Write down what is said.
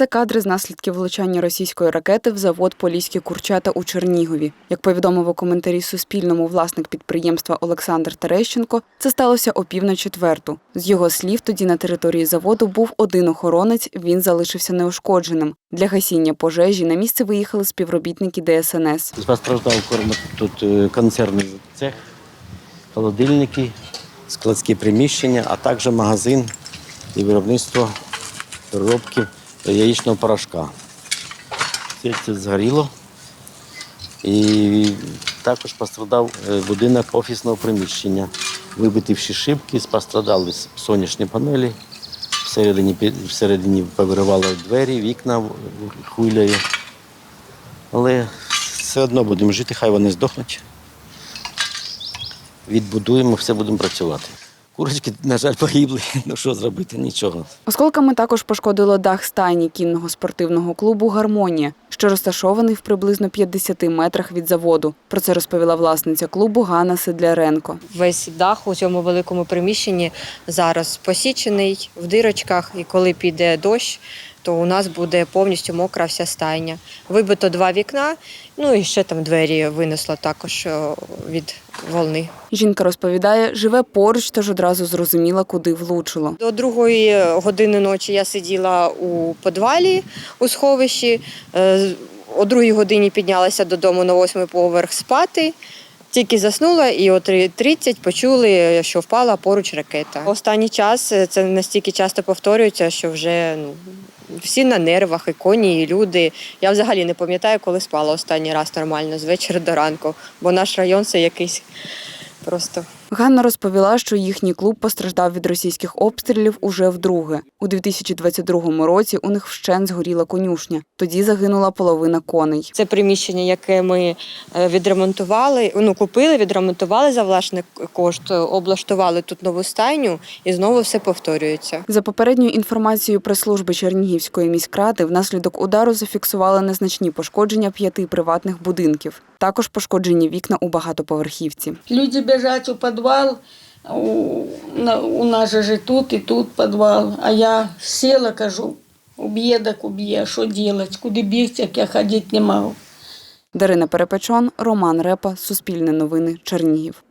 Це кадри з наслідків влучання російської ракети в завод Поліські курчата у Чернігові. Як повідомив у коментарі Суспільному власник підприємства Олександр Терещенко, це сталося о пів на четверту. З його слів, тоді на території заводу був один охоронець. Він залишився неушкодженим. Для гасіння пожежі на місце виїхали співробітники ДСНС. Постраждав корм тут е, концерний цех, холодильники, складські приміщення, а також магазин і виробництво переробки яєчного порошка. Все це згоріло. І також пострадав е, будинок офісного приміщення. Вибиті всі шибки, пострадали сонячні панелі. Всередині, всередині повиривало двері, вікна хвиляю. Але все одно будемо жити, хай вони здохнуть. Відбудуємо, все будемо працювати. Курочки, на жаль, погибли. Ну що зробити? Нічого. Осколками також пошкодило дах стайні кінного спортивного клубу Гармонія, що розташований в приблизно 50 метрах від заводу. Про це розповіла власниця клубу Ганна Сидляренко. Весь дах у цьому великому приміщенні зараз посічений в дирочках, і коли піде дощ, то у нас буде повністю мокра вся стайня. Вибито два вікна, ну і ще там двері винесло також від волни. Жінка розповідає, живе поруч, тож одразу зрозуміла, куди влучило. До другої години ночі я сиділа у підвалі у сховищі. Е, О другій годині піднялася додому на восьмий поверх спати. Тільки заснула, і о 3.30 почули, що впала поруч ракета. Останній час е, це настільки часто повторюється, що вже ну, всі на нервах, і коні, і люди. Я взагалі не пам'ятаю, коли спала останній раз нормально з вечора до ранку, бо наш район це якийсь просто Ганна розповіла, що їхній клуб постраждав від російських обстрілів уже вдруге. У 2022 році у них вщен згоріла конюшня. Тоді загинула половина коней. Це приміщення, яке ми е, відремонтували, ну купили, відремонтували за власний кошт, облаштували тут нову стайню, і знову все повторюється. За попередньою інформацією прес-служби Чернігівської міськради, внаслідок удару зафіксували незначні пошкодження п'яти приватних будинків. Також пошкоджені вікна у багатоповерхівці. Люди бежать у подвал, у, на- у нас же тут, і тут подвал. А я села, кажу, уб'є так уб'є, що делать, куди бігти, як я ходити не можу. Дарина Перепечон, Роман Репа, Суспільне новини, Чернігів.